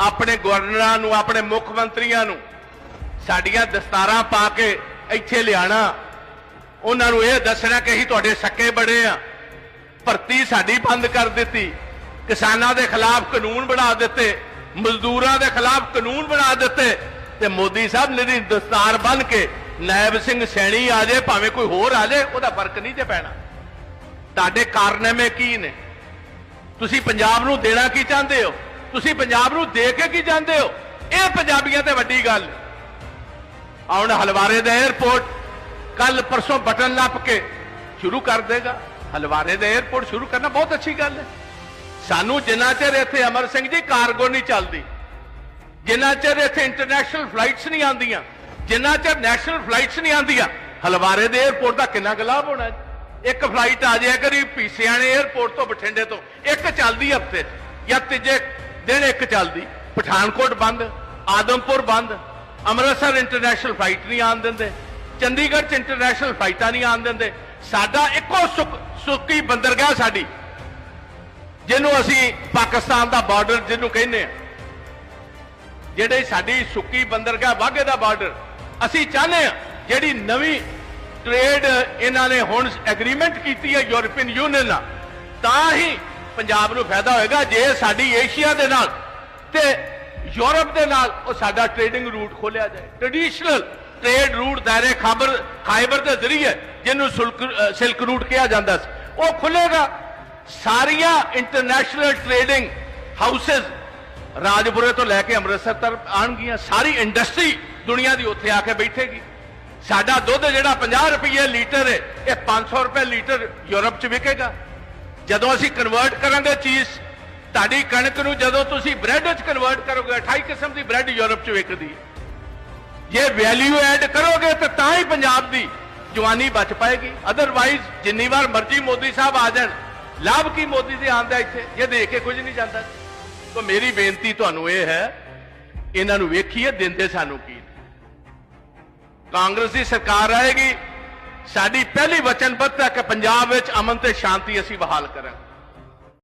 ਆਪਣੇ ਗਵਰਨਰਾਂ ਨੂੰ, ਆਪਣੇ ਮੁੱਖ ਮੰਤਰੀਆਂ ਨੂੰ, ਸਾਡੀਆਂ ਦਸਤਾਰਾਂ ਪਾ ਕੇ ਇੱਥੇ ਲਿਆਣਾ। ਉਹਨਾਂ ਨੂੰ ਇਹ ਦੱਸਣਾ ਕਿ ਅਸੀਂ ਤੁਹਾਡੇ ਸੱਕੇ ਬੜੇ ਆ। ਭਰਤੀ ਸਾਡੀ ਬੰਦ ਕਰ ਦਿੱਤੀ। ਕਿਸਾਨਾਂ ਦੇ ਖਿਲਾਫ ਕਾਨੂੰਨ ਬਣਾ ਦਿੱਤੇ। ਮਜ਼ਦੂਰਾਂ ਦੇ ਖਿਲਾਫ ਕਾਨੂੰਨ ਬਣਾ ਦਿੱਤੇ। ਤੇ ਮੋਦੀ ਸਾਹਿਬ ਨੇ ਦਸਤਾਰ ਬੰਨ ਕੇ ਨਾਇਬ ਸਿੰਘ ਸੈਣੀ ਆ ਜਾਏ ਭਾਵੇਂ ਕੋਈ ਹੋਰ ਆ ਜਾਏ ਉਹਦਾ ਫ਼ਰਕ ਨਹੀਂ ਤੇ ਪੈਣਾ। ਤੁਹਾਡੇ ਕਾਰਨਾਮੇ ਕੀ ਨੇ? ਤੁਸੀਂ ਪੰਜਾਬ ਨੂੰ ਦੇਣਾ ਕੀ ਚਾਹੁੰਦੇ ਹੋ? ਤੁਸੀਂ ਪੰਜਾਬ ਨੂੰ ਦੇ ਕੇ ਕੀ ਜਾਂਦੇ ਹੋ? ਇਹ ਪੰਜਾਬੀਆਂ ਤੇ ਵੱਡੀ ਗੱਲ। ਆਉਣ ਹਲਵਾਰੇ ਦਾ 에ਅਰਪੋਰਟ ਕੱਲ ਪਰਸੋਂ ਬਟਨ ਲੱਪ ਕੇ ਸ਼ੁਰੂ ਕਰ ਦੇਗਾ। ਹਲਵਾਰੇ ਦਾ 에ਅਰਪੋਰਟ ਸ਼ੁਰੂ ਕਰਨਾ ਬਹੁਤ ਅੱਛੀ ਗੱਲ ਹੈ। ਸਾਨੂੰ ਜਿੰਨਾ ਚਿਰ ਇੱਥੇ ਅਮਰ ਸਿੰਘ ਜੀ ਕਾਰਗੋ ਨਹੀਂ ਚੱਲਦੀ, ਜਿੰਨਾ ਚਿਰ ਇੱਥੇ ਇੰਟਰਨੈਸ਼ਨਲ ਫਲਾਈਟਸ ਨਹੀਂ ਆਉਂਦੀਆਂ, ਜਿੰਨਾ ਚਿਰ ਨੈਸ਼ਨਲ ਫਲਾਈਟਸ ਨਹੀਂ ਆਉਂਦੀਆਂ, ਹਲਵਾਰੇ ਦੇ 에ਅਰਪੋਰਟ ਦਾ ਕਿੰਨਾ ਗਲਾਬ ਹੋਣਾ ਇੱਕ ਫਲਾਈਟ ਆ ਜਾਇਆ ਕਰੀ ਪੀਸਿਆਂ ਨੇ 에ਅਰਪੋਰਟ ਤੋਂ ਬਠਿੰਡੇ ਤੋਂ, ਇੱਕ ਚੱਲਦੀ ਹਫ਼ਤੇ ਜਾਂ ਤੀਜੇ ਦਿਨ ਇੱਕ ਚੱਲਦੀ। ਪਠਾਨਕੋਟ ਬੰਦ, ਆਦਮਪੁਰ ਬੰਦ, ਅੰਮ੍ਰਿਤਸਰ ਇੰਟਰਨੈਸ਼ਨਲ ਫਲਾਈਟ ਨਹੀਂ ਆਉਣ ਦਿੰਦੇ, ਚੰਡੀਗੜ੍ਹ ਚ ਇੰਟਰਨੈਸ਼ਨਲ ਫਲਾਈਟਾਂ ਨਹੀਂ ਆਉਣ ਦਿੰਦੇ। ਸਾਡਾ ਇੱਕੋ ਸੁੱਕ- ਸੁੱਕੀ ਬੰਦਰਗਾਹ ਸਾਡੀ, ਜਿਹਨੂੰ ਅਸੀਂ ਪਾਕਿਸਤਾਨ ਦਾ ਬਾਰਡਰ ਜਿਹਨੂੰ ਕਹਿੰਦੇ ਆ। ਜਿਹੜੇ ਸਾਡੀ ਸੁੱਕੀ ਬੰਦਰਗਾਹ ਵਾਘੇ ਦਾ ਬਾਰਡਰ ਅਸੀਂ ਚਾਹੁੰਦੇ ਆ ਜਿਹੜੀ ਨਵੀਂ ਟ੍ਰੇਡ ਇਹਨਾਂ ਨੇ ਹੁਣ ਐਗਰੀਮੈਂਟ ਕੀਤੀ ਹੈ ਯੂਰਪੀਅਨ ਯੂਨੀਅਨ ਨਾਲ, ਤਾਂ ਹੀ ਪੰਜਾਬ ਨੂੰ ਫਾਇਦਾ ਹੋਏਗਾ ਜੇ ਸਾਡੀ ਏਸ਼ੀਆ ਦੇ ਨਾਲ ਤੇ ਯੂਰਪ ਦੇ ਨਾਲ ਉਹ ਸਾਡਾ ਟ੍ਰੇਡਿੰਗ ਰੂਟ ਖੋਲਿਆ ਜਾਏ। ਟ੍ਰੈਡੀਸ਼ਨਲ ਟ੍ਰੇਡ ਰੂਟ ਦਾਇਰੇ ਖਾਬਰ ਖਾਈਬਰ ਦੇ ਜ਼ਰੀਏ ਜਿਹਨੂੰ ਸਿਲਕ ਰੂਟ ਕਿਹਾ ਜਾਂਦਾ ਸੀ, ਉਹ ਖੁੱਲੇਗਾ ਸਾਰੀਆਂ ਇੰਟਰਨੈਸ਼ਨਲ ਟ੍ਰੇਡਿੰਗ ਹਾਊਸਸ ਰਾਜਪੁਰੇ ਤੋਂ ਲੈ ਕੇ ਅੰਮ੍ਰਿਤਸਰ ਤੱਕ ਆਣਗੀਆਂ ਸਾਰੀ ਇੰਡਸਟਰੀ ਦੁਨੀਆ ਦੀ ਉੱਥੇ ਆ ਕੇ ਬੈਠੇਗੀ। ਸਾਡਾ ਦੁੱਧ ਜਿਹੜਾ 50 ਰੁਪਏ ਲੀਟਰ ਹੈ, ਇਹ 500 ਰੁਪਏ ਲੀਟਰ ਯੂਰਪ 'ਚ ਵਿਕੇਗਾ। ਜਦੋਂ ਅਸੀਂ ਕਨਵਰਟ ਕਰਾਂਗੇ ਚੀਜ਼, ਤੁਹਾਡੀ ਕਣਕ ਨੂੰ ਜਦੋਂ ਤੁਸੀਂ ਬ੍ਰੈਡ ਵਿੱਚ ਕਨਵਰਟ ਕਰੋਗੇ 28 ਕਿਸਮ ਦੀ ਬ੍ਰੈਡ ਯੂਰਪ 'ਚ ਵਿਕਦੀ ਹੈ। ਜੇ ਵੈਲਿਊ ਐਡ ਕਰੋਗੇ ਤਾਂ ਤਾਂ ਹੀ ਪੰਜਾਬ ਦੀ ਜਵਾਨੀ ਬਚ ਪਾਏਗੀ। ਅਦਰਵਾਈਜ਼ ਜਿੰਨੀ ਵਾਰ ਮਰਜ਼ੀ ਮੋਦੀ ਸਾਹਿਬ ਆ ਜਾਣ, ਲਾਭ ਕੀ ਮੋਦੀ ਦੇ ਆਂਦਾ ਇੱਥੇ? ਜੇ ਦੇਖ ਕੇ ਕੁਝ ਨਹੀਂ ਜਾਂਦਾ। ਤਾਂ ਮੇਰੀ ਬੇਨਤੀ ਤੁਹਾਨੂੰ ਇਹ ਹੈ, ਇਹਨਾਂ ਨੂੰ ਵੇਖੀਏ, ਦਿੰਦੇ ਸਾਨੂੰ ਕੀ ਕਾਂਗਰਸ ਦੀ ਸਰਕਾਰ ਆਏਗੀ ਸਾਡੀ ਪਹਿਲੀ ਵਚਨਬੱਧਤਾ ਕਿ ਪੰਜਾਬ ਵਿੱਚ ਅਮਨ ਤੇ ਸ਼ਾਂਤੀ ਅਸੀਂ ਬਹਾਲ ਕਰਾਂਗੇ।